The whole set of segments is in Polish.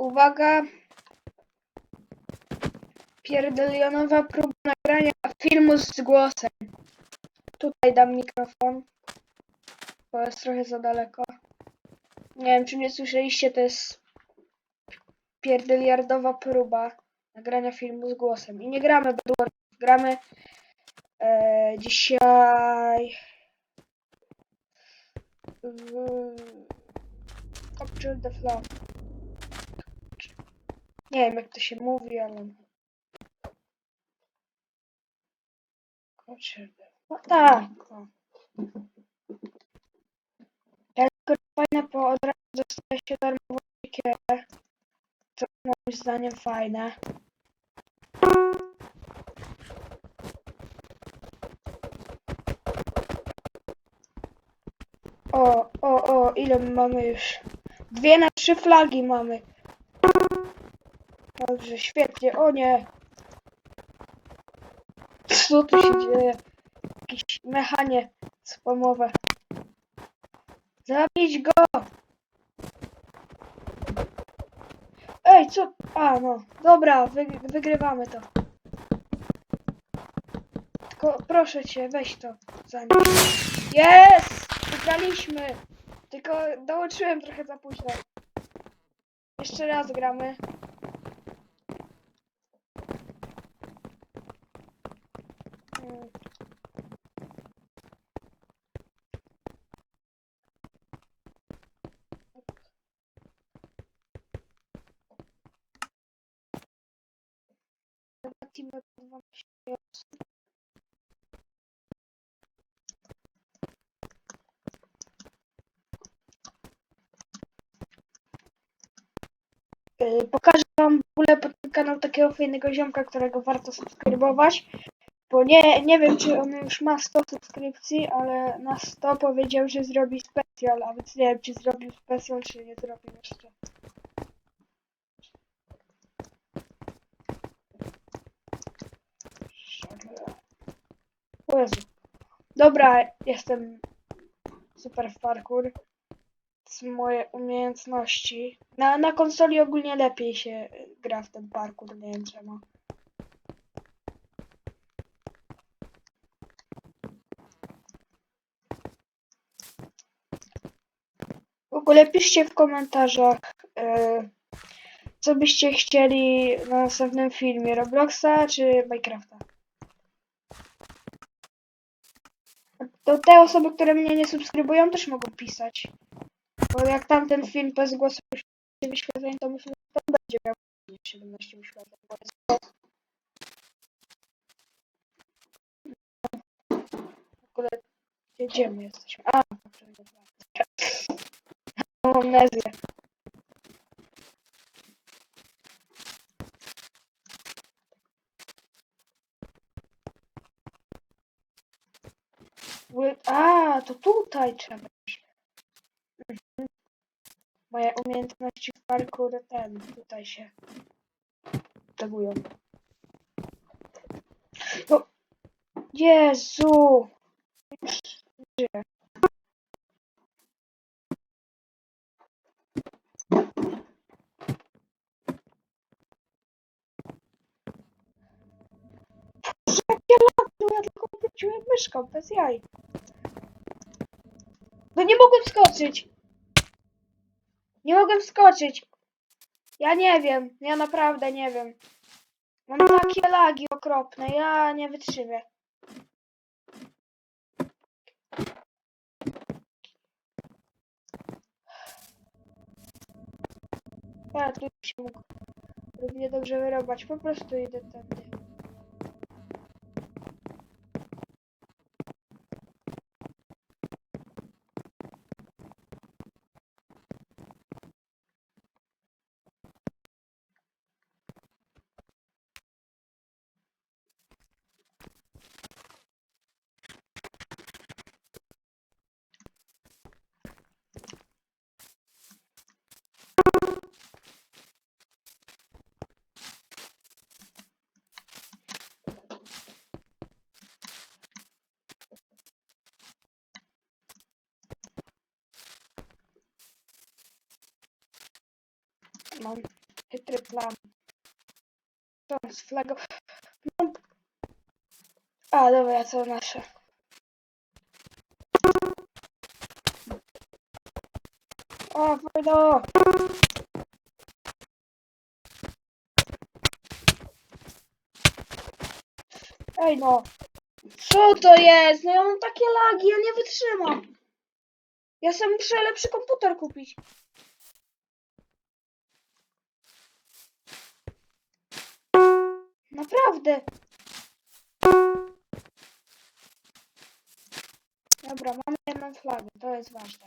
Uwaga. Pierdolionowa próba nagrania filmu z głosem. Tutaj dam mikrofon. Bo jest trochę za daleko. Nie wiem, czy mnie słyszeliście, to jest pierdeliardowa próba nagrania filmu z głosem. I nie gramy Bedwars, gramy e, dzisiaj w Capture the Flag. Nie wiem jak to się mówi, ale... The No tak. o. Jak fajne, bo od razu dostaje się darmową siekierę. To moim zdaniem fajne. O, o, o, ile my mamy już? Dwie na trzy flagi mamy. Dobrze, świetnie. O nie. Co tu się dzieje? Jakieś mechanie spamowe. Zabić go! Ej, co? A, no. Dobra, wy, wygrywamy to. Tylko proszę cię, weź to za nim. Wygraliśmy! Tylko dołączyłem trochę za późno. Jeszcze raz gramy. Chyba team odbywa się osób. Pokażę wam w ogóle pod kanał takiego fajnego ziomka, którego warto subskrybować. Bo nie, nie wiem, czy on już ma 100 subskrypcji, ale na 100 powiedział, że zrobi specjal, a więc nie wiem, czy zrobił specjal, czy nie zrobił jeszcze. O Jezu. Dobra, jestem super w parkour. To są moje umiejętności. Na, na konsoli ogólnie lepiej się gra w ten parkour, nie wiem czemu. W ogóle piszcie w komentarzach, y, co byście chcieli na następnym filmie, Robloxa czy Minecrafta. To te osoby, które mnie nie subskrybują, też mogą pisać. Bo jak tamten film bez głosu 17 wyświetleń, to myślę, że ten będzie miał 17 wyświetleń. W ogóle gdzie my jesteśmy? A, dobrze, dobra. Mam amnezję. A, to tutaj iść. Mhm. Moje umiejętności w parkour ten tutaj się tegują. No. Jezu! Żyję. Jakie lata? Ja tylko obróciłem myszką, bez jaj. No nie mogłem skoczyć. Nie mogłem skoczyć. Ja nie wiem. Ja naprawdę nie wiem. Mam takie lagi okropne. Ja nie wytrzymię. Ja tu się mógł równie dobrze wyrobać. Po prostu idę tędy. On z flagą? No. A, dobra, to nasze. O, Wojdo! Ej no! Co to jest? No ja mam takie lagi, ja nie wytrzymam. Ja sam muszę lepszy komputer kupić. Naprawdę. Dobra, mamy jedną flagę, to jest ważne.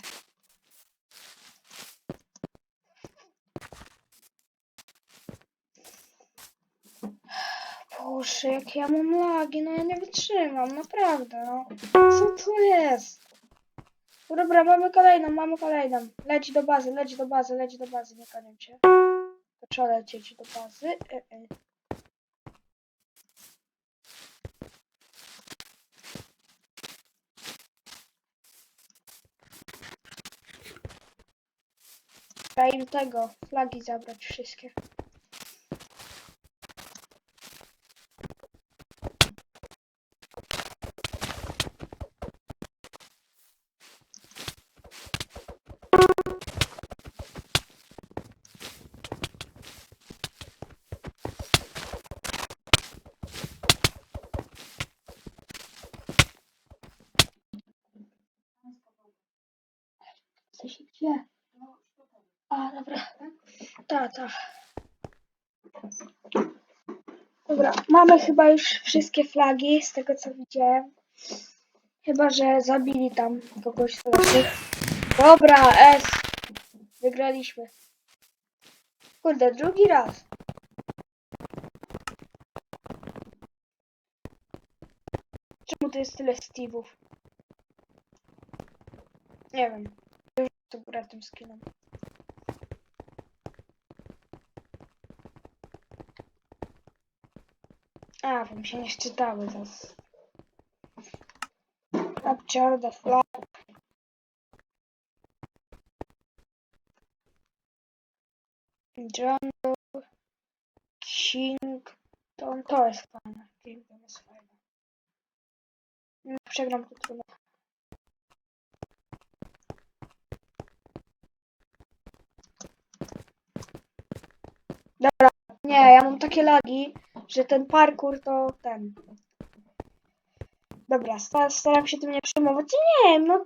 Boże, jak ja mam lagi, no ja nie wytrzymam, naprawdę, no. Co to jest? Dobra, mamy kolejną, mamy kolejną. Leć do bazy, leć do bazy, leć do bazy, nie koniec. To trzeba lecieć do bazy. E, e. Trzeba im tego, flagi zabrać wszystkie. Co się dzieje? A, dobra. Dobra, mamy chyba już wszystkie flagi, z tego co widziałem. Chyba, że zabili tam kogoś z. Dobra, S. Wygraliśmy. Kurde, drugi raz. Czemu tu jest tyle Steve'ów? Nie wiem. Już to gra tym skinem. A, bo mi się nie szczytały zas. Capture the flag. King. To, to jest fajne. Jest fajne. No, Przegram to trudno. Dobra, nie, ja mam takie lagi, że ten parkour to ten. Dobra, sta- staram się tym nie przejmować. Nie no.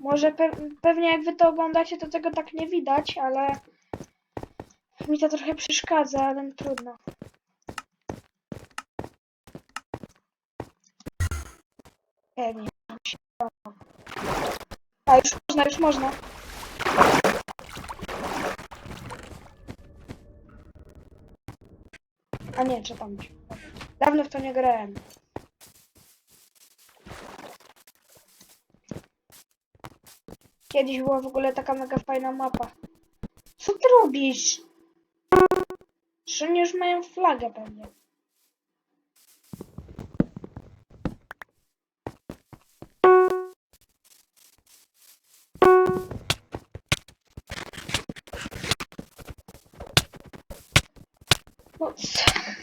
Może pe pewnie jak wy to oglądacie, to tego tak nie widać, ale mi to trochę przeszkadza, ale trudno. Pewnie. A już można, już można. A nie, czekam. Dawno w to nie grałem. Kiedyś była w ogóle taka mega fajna mapa. Co ty robisz? Oni już mają flagę pewnie.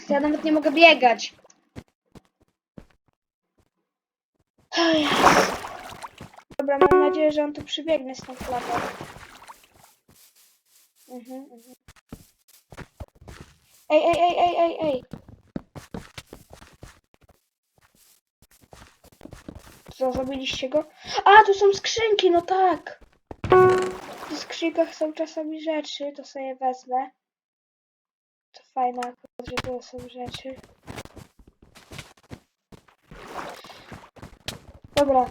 Ja nawet nie mogę biegać. Dobra, mam nadzieję, że on tu przybiegnie z tą flagą. Mhm, mhm. Ej, ej, ej, ej, ej, ej. Co, zabiliście go? A, tu są skrzynki, no tak. W skrzynkach są czasami rzeczy, to sobie wezmę. Fajne akurat, że to są rzeczy. Dobra.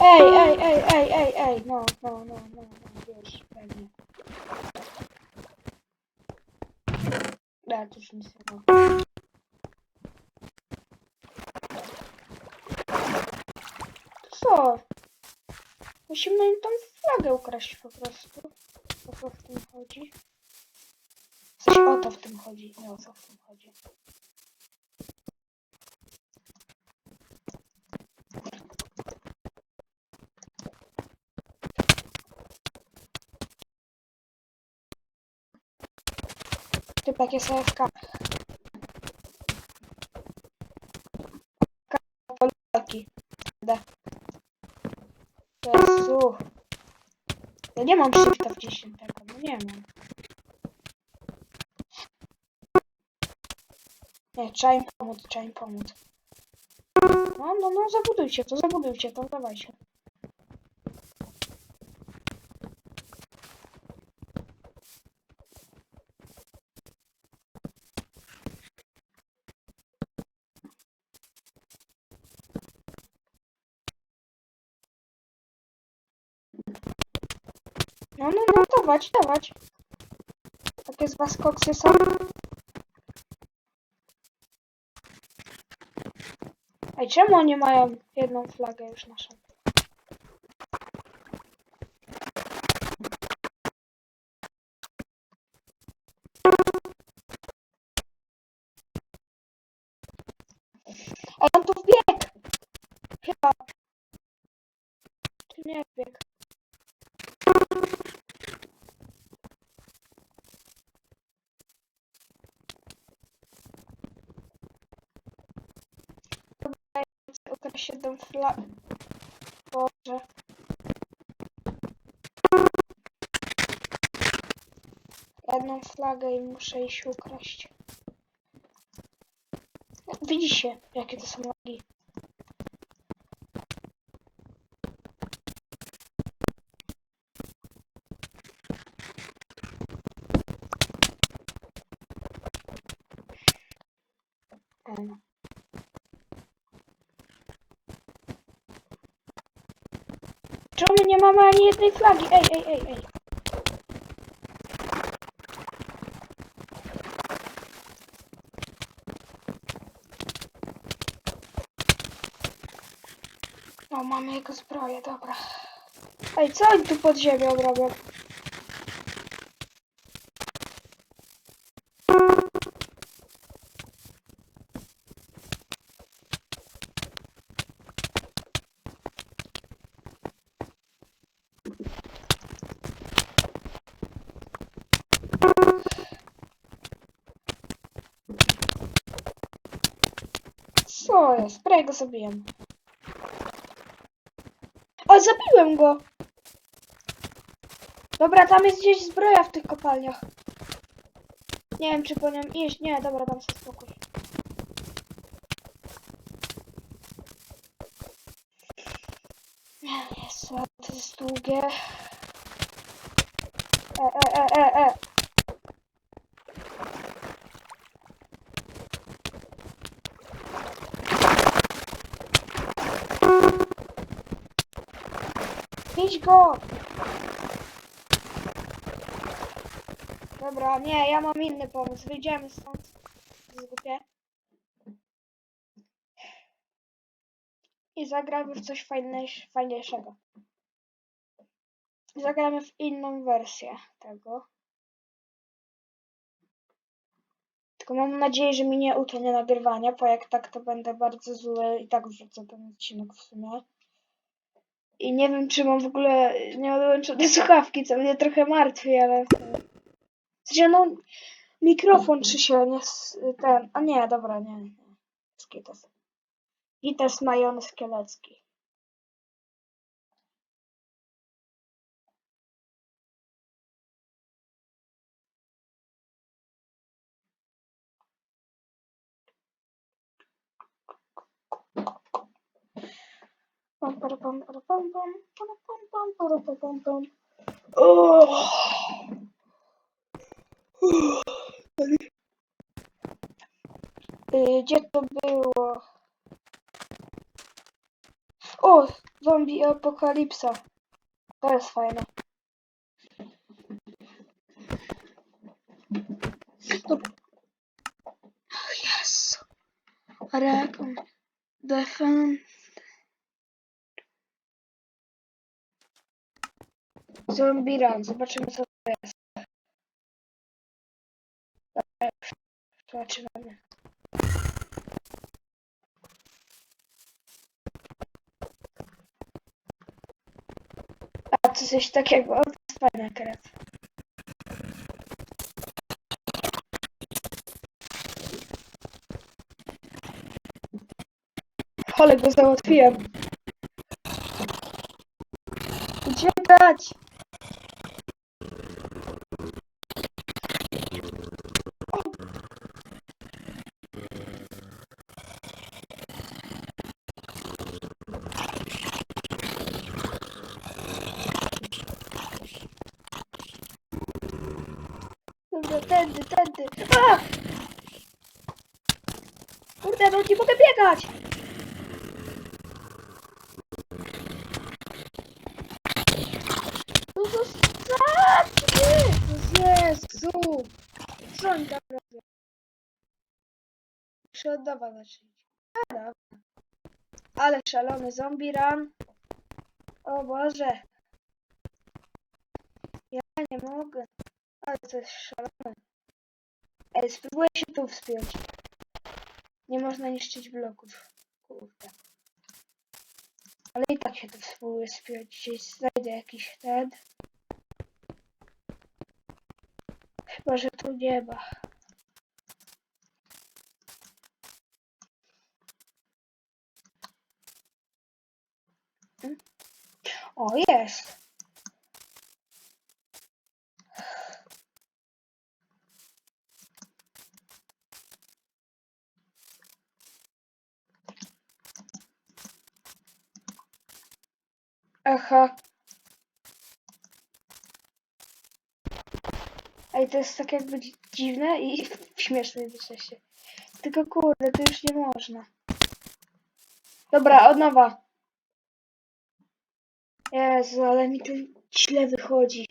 Ej, ej, ej, ej, ej, ej, no, no, no, no, no, już, pewnie. Da, to już nic nie ma. Co? Musimy im tą flagę ukraść po prostu. O co w tym chodzi? O to w tym chodzi, nie o co w tym chodzi. Typek jest AFK. Polaki. Jezu. Ja nie mam shifta wciśniętego, no nie mam. Nie, trzeba im pomóc, trzeba im pomóc. No, no, no, zabudujcie to, zabudujcie to, dawajcie. No, no, no, dawać, dawać. Takie z was koksy są. Czemu oni mają jedną flagę już naszą? Jedną flagę. Boże. Jedną flagę i muszę iść ukraść. Widzicie, jakie to są lagi. Czemu nie mamy ani jednej flagi? Ej, ej, ej, ej. O, mamy jego zbroję, dobra. Ej, co oni tu pod ziemią robią? Jest? Prawie go zabiłem. O, zabiłem go! Dobra, tam jest gdzieś zbroja w tych kopalniach. Nie wiem, czy po nią iść. Nie, dobra, dam sobie spokój. Jezu, to jest długie. E, e, e, e, e. Go! Dobra, nie, ja mam inny pomysł. Wyjdziemy stąd. Głupie. I zagramy w coś fajniejsz, fajniejszego. Zagramy w inną wersję tego. Tylko mam nadzieję, że mi nie utonie nagrywania, bo jak tak, to będę bardzo zły i tak wrzucę ten odcinek w sumie. I nie wiem, czy mam w ogóle nieodłączone słuchawki, co mnie trochę martwi, ale... W no, mikrofon czy się nie... ten... A nie, dobra, nie, nie. Skites. Gites majonez kielecki. Oh. Y, Gdzie to było? O! Zombie apokalipsa. To jest fajne. Dobra. Jezu. Recon. Zombie run, zobaczymy co to jest. Zaczynamy. A to coś takiego, o to jest fajna krew. Ale go załatwiłem. Uciekać! Dobra, tędy, tędy. A! Kurde, no nie mogę biegać! No zostawcie! No Jezu! Co oni tam robią? Muszę od nowa zacząć. A, dobra. Ale szalony zombie run. O Boże. Ja nie mogę. Ale to jest szalone. Ej, spróbuję się tu wspiąć. Nie można niszczyć bloków. Kurde. Ale i tak się tu spróbuję wspiąć. Gdzieś znajdę jakiś ten. Chyba, że tu nie ma. Hmm? O, jest. Aha. Ej, to jest tak jakby dzi- dziwne i śmieszne jednocześnie. Tylko kurde, to już nie można. Dobra, od nowa. Jezu, ale mi to źle wychodzi.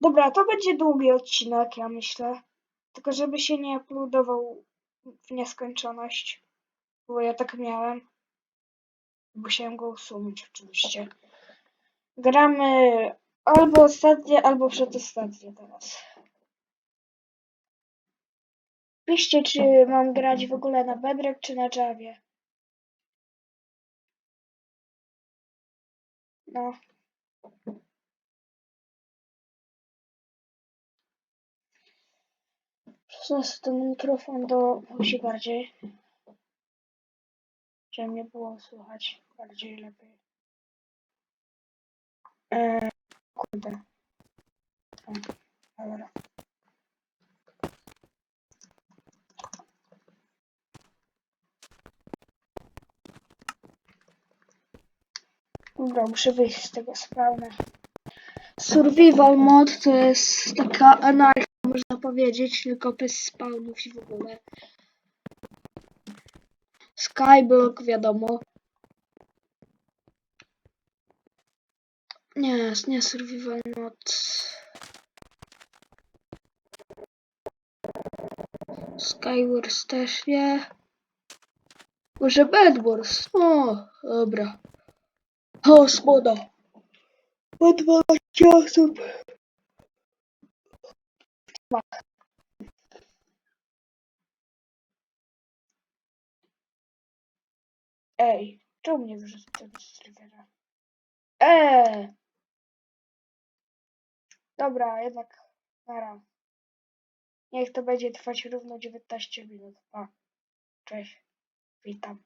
Dobra, to będzie długi odcinek, ja myślę. Tylko żeby się nie uploadował w nieskończoność. Bo ja tak miałem. Musiałem go usunąć oczywiście. Gramy albo ostatnie, albo przedostatnie teraz. Piszcie, czy mam grać w ogóle na Bedrock, czy na Javie. No. Przesunę ten mikrofon do buzi bardziej. Żeby mnie było słychać bardziej lepiej. Eee, kurde. O, dobra. Dobra, muszę wyjść z tego spawna. Survival mod to jest taka anarchia, można powiedzieć, tylko bez spawnów i w ogóle. Skyblock, wiadomo. Nie, nie survival mod. Skywars też nie. Może Bedwars? O, dobra. O, smoda. O 12 osób. Ej, czemu mnie wyrzucacie z serwera? Eee! Dobra, jednak nara. Niech to będzie trwać równo 19 minut. Pa. Cześć. Witam.